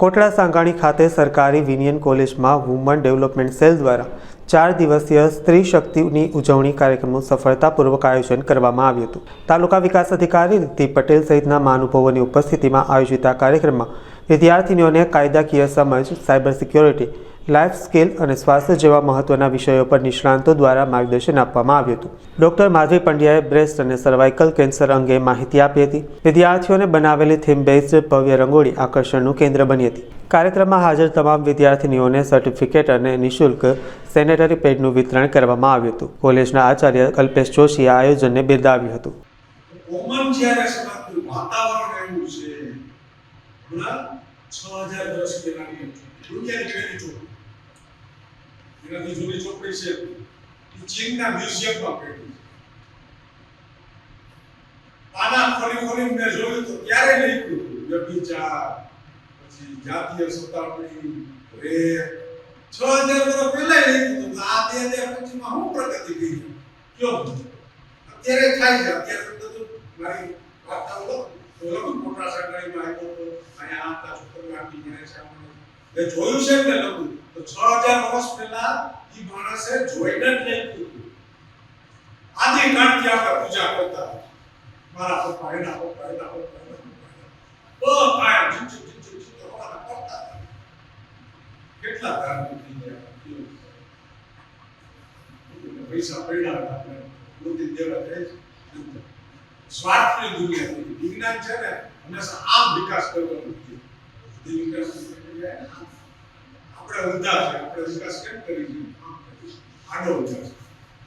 કોટડા સાંગાણી ખાતે સરકારી વિનિયન કોલેજમાં વુમન ડેવલપમેન્ટ સેલ દ્વારા ચાર દિવસીય સ્ત્રી શક્તિની ઉજવણી કાર્યક્રમનું સફળતાપૂર્વક આયોજન કરવામાં આવ્યું હતું. તાલુકા વિકાસ અધિકારી રીતિ પટેલ સહિતના મહાનુભાવોની ઉપસ્થિતિમાં આયોજિત આ કાર્યક્રમમાં વિદ્યાર્થીનીઓને કાયદાકીય સમજ, સાયબર સિક્યોરિટી લાઈફ સ્કિલ અને સ્વાસ્થ્ય જેવા મહત્વના વિષયો પર નિષ્ણાંતો દ્વારા માર્ગદર્શન આપવામાં આવ્યું હતું. ડોક્ટર માધવી પંડ્યાએ બ્રેસ્ટ અને સર્વાઇકલ કેન્સર અંગે માહિતી આપી હતી. વિદ્યાર્થીઓને બનાવેલી થીમ બેઝડ ભવ્ય રંગોળી આકર્ષણનું કેન્દ્ર બની હતી. કાર્યક્રમમાં હાજર તમામ વિદ્યાર્થીનીઓને સર્ટિફિકેટ અને નિઃશુલ્ક સેનેટરી પેડનું વિતરણ કરવામાં આવ્યું હતું. કોલેજના આચાર્ય કલ્પેશ જોશીએ આયોજનને બિરદાવ્યું હતું. છે. હજાર વર્ષ પહેલાની દુનિયા એનાથી જૂની ચોપડી છે. ચીનના મ્યુઝિયમમાં પેટી આના ખોલી ખોલી મેં જોયું તો ત્યારે હતું? વ્યભિચાર પછી જાતીય સત્તામણી રેપ છ હજાર વર્ષ પહેલા લખ્યું હતું. આ બે હજાર પચીસમાં હું પ્રગતિ કરી? કયો? અત્યારે થાય છે. અત્યારે તો બધું મારી વાર્તાઓ લખું. તો મોટા સાગરીમાં આવ્યો હતો અહીંયા આવતા છોકરીઓ આપી ભણે છે જોયું છે ને લખું. તો છ હજાર વર્ષ પહેલા ઈ માણસે જોઈને જ લખ્યું હતું આદિ કાળથી આપણે પૂજા કરતા હતા. મારા પપ્પા એના પપ્પા એના પપ્પા એના પપ્પા એના. બધા કાંઈ ચીચ ચીચ ચીચ ચીચ કરવાના કરતા હતા. કેટલા ધાર્મિક થઈ ગયા પૈસા પડ્યા હતા આપણે મોદી દેવા જાય છે. સ્વાર્થની દુનિયા થઈ ગઈ. વિજ્ઞાન છે ને હંમેશા આમ વિકાસ કરવાનો છે. બુદ્ધિ વિકાસની પ્રક્રિયા આમ. આપણે ઊંધા છે, આપણે વિકાસ કેમ કરી આમ કરી છે. આડો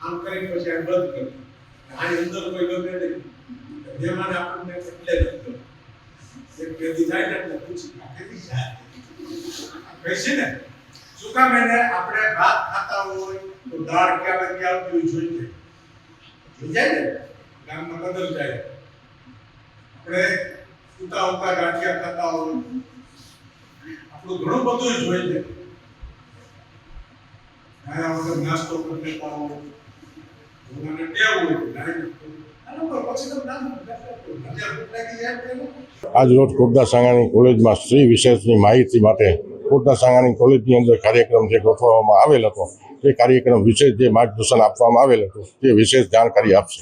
આમ કરીને પછી આ બંધ કરી આની અંદર કોઈ ગમે નહીં. મહેમાન આપણને એટલે જ ગમે. એક પેઢી થાય ને એટલે પૂછી કેટલી જાય. કહીશી ને? શું કામ આપણે ભાત ખાતા હોય તો દાળ ક્યાં લગી આવતી હોય જોઈ જોઈ જાય ને? ગામમાં બદલ જાય. આપણે ઉતા ઉતા ગાંઠિયા ખાતા હોય. આપણું ઘણું બધું જોઈ જાય આયા વગર નાસ્તો કરી લેતા હોય ઘણાને ટેવ હોય આજ રોજ કોટડા સાંગાણી કોલેજમાં સ્ત્રી વિશેષની માહિતી માટે કોટડા સાંગાણી કોલેજની અંદર કાર્યક્રમ જે ગોઠવવામાં આવેલ હતો તે કાર્યક્રમ વિશેષ જે માર્ગદર્શન આપવામાં આવેલ હતું તે વિશેષ જાણકારી આપશે.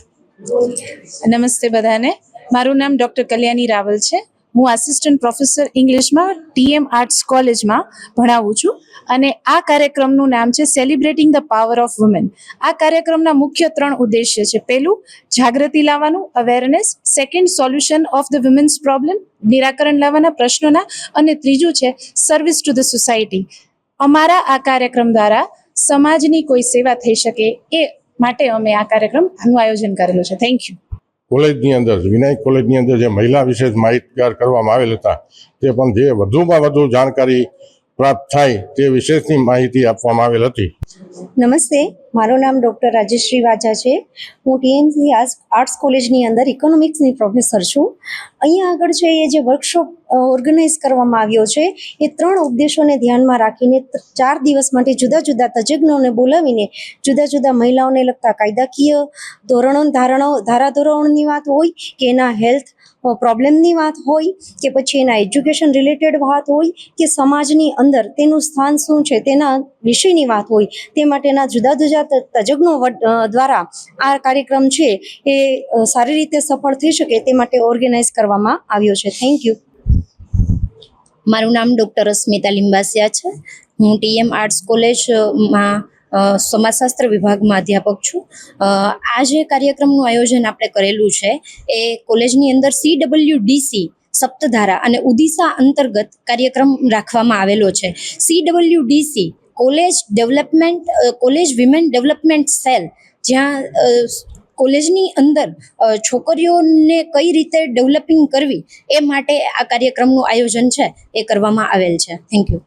નમસ્તે બધાને. મારું નામ ડૉક્ટર કલ્યાણી રાવલ છે. હું આસિસ્ટન્ટ પ્રોફેસર ઇંગ્લિશમાં ટીએમ આર્ટ્સ કોલેજમાં ભણાવું છું. અને આ કાર્યક્રમનું નામ છે celebrating the power of women આ કાર્યક્રમના મુખ્ય ત્રણ ઉદ્દેશ્ય છે. પહેલું, જાગૃતિ લાવવાનું awareness second solution of the women's problem નિરાકરણ લાવવાના પ્રશ્નોના. અને ત્રીજું છે સર્વિસ ટુ ધ સોસાયટી અમારા આ કાર્યક્રમ દ્વારા સમાજની કોઈ સેવા થઈ શકે એ માટે અમે આ કાર્યક્રમનું આયોજન કરેલું છે. થેન્ક યુ કોલેજની અંદર, વિનાયક કોલેજની અંદર જે મહિલા વિશેષ માહિતગાર કરવામાં આવેલ હતા, તે પણ જે વધુમાં વધુ જાણકારી પ્રાપ્ત થાય તે વિશેષની માહિતી આપવામાં આવેલ હતી. નમસ્તે, મારું નામ ડૉક્ટર રાજેશ્રી વાજા છે. હું ટીએમસી આર્ટ્સ કોલેજની અંદર ઇકોનોમિક્સની પ્રોફેસર છું. અહીંયા આગળ છે એ જે વર્કશોપ ઓર્ગેનાઇઝ કરવામાં આવ્યો છે, એ ત્રણ ઉપદેશોને ધ્યાનમાં રાખીને ચાર દિવસ માટે જુદા જુદા તજજ્ઞોને બોલાવીને જુદા જુદા મહિલાઓને લગતા કાયદાકીય ધોરણો, ધારણો, ધારાધોરણોની વાત હોય કે એના હેલ્થ પ્રોબ્લેમની વાત હોય કે પછી એના એજ્યુકેશન રિલેટેડ વાત હોય કે સમાજની અંદર તેનું સ્થાન શું છે, તેના વિષયની વાત હોય, તે માટેના જુદા જુદા તજજ્ઞો દ્વારા આ કાર્યક્રમ છે એ સારી રીતે સફળ થઈ શકે તે માટે ઓર્ગેનાઇઝ કરવામાં આવ્યો છે. Thank you. મારું નામ ડૉક્ટર અસ્મિતા લિંબાસિયા છે. હું ટીએમ આર્ટ્સ કોલેજમાં સમાજશાસ્ત્ર વિભાગમાં અધ્યાપક છું. આ જે કાર્યક્રમનું આયોજન આપણે કરેલું છે એ કોલેજની અંદર સી ડબલ્યુ ડીસી સપ્તધારા અને ઉદિશા અંતર્ગત કાર્યક્રમ રાખવામાં આવેલો છે. C W DC college development college women development cell, જ્યાં કોલેજની અંદર છોકરીઓને કઈ રીતે ડેવલપિંગ કરવી, એ માટે આ કાર્યક્રમનું આયોજન છે, એ કરવામાં આવેલ છે. થેન્ક યુ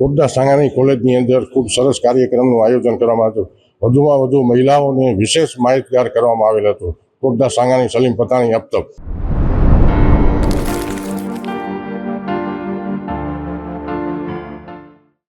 કોટડા સાંગાણી કોલેજની અંદર ખૂબ સરસ કાર્યક્રમનું આયોજન કરવામાં આવ્યું. વધુમાં વધુ મહિલાઓને વિશેષ માહિતગાર કરવામાં આવેલ હતું. કોટડા સાંગાણી સલીમ પતાણી અબતબ